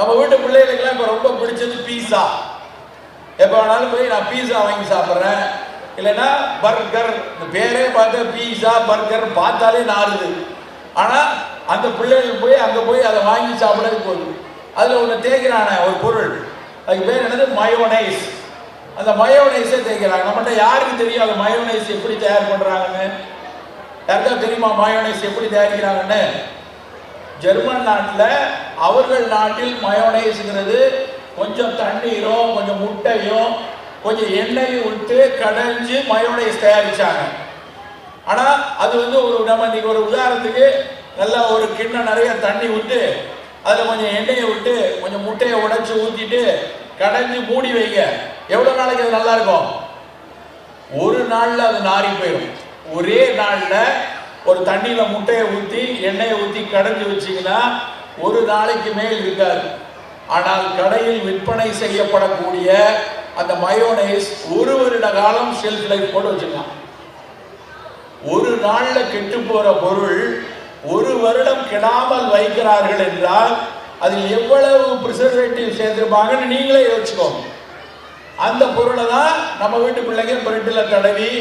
நம்ம வீட்டு பிள்ளைகளுக்கெல்லாம் இப்போ ரொம்ப பிடிச்சது பீஸா எப்போ வேணாலும் போய் நான் பீஸா வாங்கி சாப்பிட்றேன். இல்லைன்னா பர்கர் இந்த பேரே பார்த்தா பீஸா பர்கர் பார்த்தாலே நாறுது. ஆனால் அந்த பிள்ளைகள் போய் அங்கே போய் அதை வாங்கி சாப்பிடறது போகுது. அதில் ஒன்று தேய்க்கிறானே ஒரு பொருள். அதுக்கு பேர் என்னது? மயோனைஸ் அந்த மயோனைஸே தேய்க்கிறாங்க. நம்மகிட்ட யாருக்கு தெரியும் அந்த மயோனைஸ் எப்படி தயார் பண்ணுறாங்கன்னு யாருக்கா தெரியுமா மயோனைஸ் எப்படி தயாரிக்கிறாங்கன்னு? ஜெர்மன் நாட்டில் அவர்கள் நாட்டில் மயோனைஸ்ங்கிறது கொஞ்சம் தண்ணீரும் கொஞ்சம் முட்டையும் கொஞ்சம் எண்ணெயும் விட்டு கடைஞ்சு மயோனைஸ் தயாரிச்சாங்க. ஆனால் அது வந்து ஒரு நம்ம இன்னைக்கு ஒரு உதாரணத்துக்கு நல்லா ஒரு கிண்ணம் நிறைய தண்ணி விட்டு அதில் கொஞ்சம் எண்ணெயை விட்டு கொஞ்சம் முட்டையை உடைச்சி ஊற்றிட்டு கடைஞ்சி மூடி வைங்க. எவ்வளோ நாளைக்கு அது நல்லா இருக்கும்? ஒரு நாளில் அது நாறி போயிடும். ஒரே நாளில் ஒரு தண்ணியில் முட்டையை ஊற்றி எண்ணெயை ஊற்றி கடைஞ்சி வச்சிங்கன்னா ஒரு நாளைக்கு மேல் இருக்காது. ஆனால் கடையில் விற்பனை செய்யப்படக்கூடிய அந்த மயோனைஸ் ஒரு வருட காலம் ஷெல்ஃப் லைஃப் போட்டு வச்சுக்கலாம் ஒரு நாள்ல கெட்டு போகிற பொருள் ஒரு வருடம் கெடாமல் வைக்கிறார்கள் என்றால் அதில் எவ்வளவு ப்ரிசர்வேட்டிவ் சேர்த்திருப்பாங்கன்னு நீங்களே யோசிச்சுக்கோங்க அந்த பொருளை தான் நம்ம வீட்டு பிள்ளைங்க பிரெட்டில் தடவி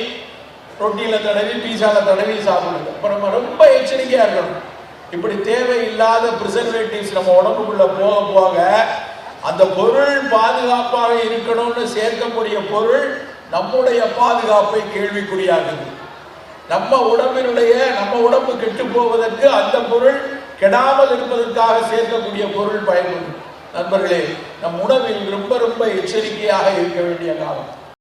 ரொட்டியில் தடவி பீஸாவில் தடவி சாப்பிடுங்க அப்புறம் ரொம்ப எச்சரிக்கையாக இருக்கணும். இப்படி தேவையில்லாத ப்ரிசர்வேட்டிவ்ஸ் நம்ம உடம்புக்குள்ள போக போக அந்த பொருள் பாதுகாப்பாக இருக்கணும்னு சேர்க்கக்கூடிய பொருள் நம்முடைய பாதுகாப்பை கேள்விக்குறியாகுது நம்ம உடம்பினுடைய நம்ம உடம்பு கெட்டு போவதற்கு அந்த பொருள் கெடாமல் இருப்பதற்காக சேர்க்கக்கூடிய பொருள் பயன்படும் நண்பர்களே நம் உணவில் ரொம்ப ரொம்ப எச்சரிக்கையாக இருக்க வேண்டிய காலம்.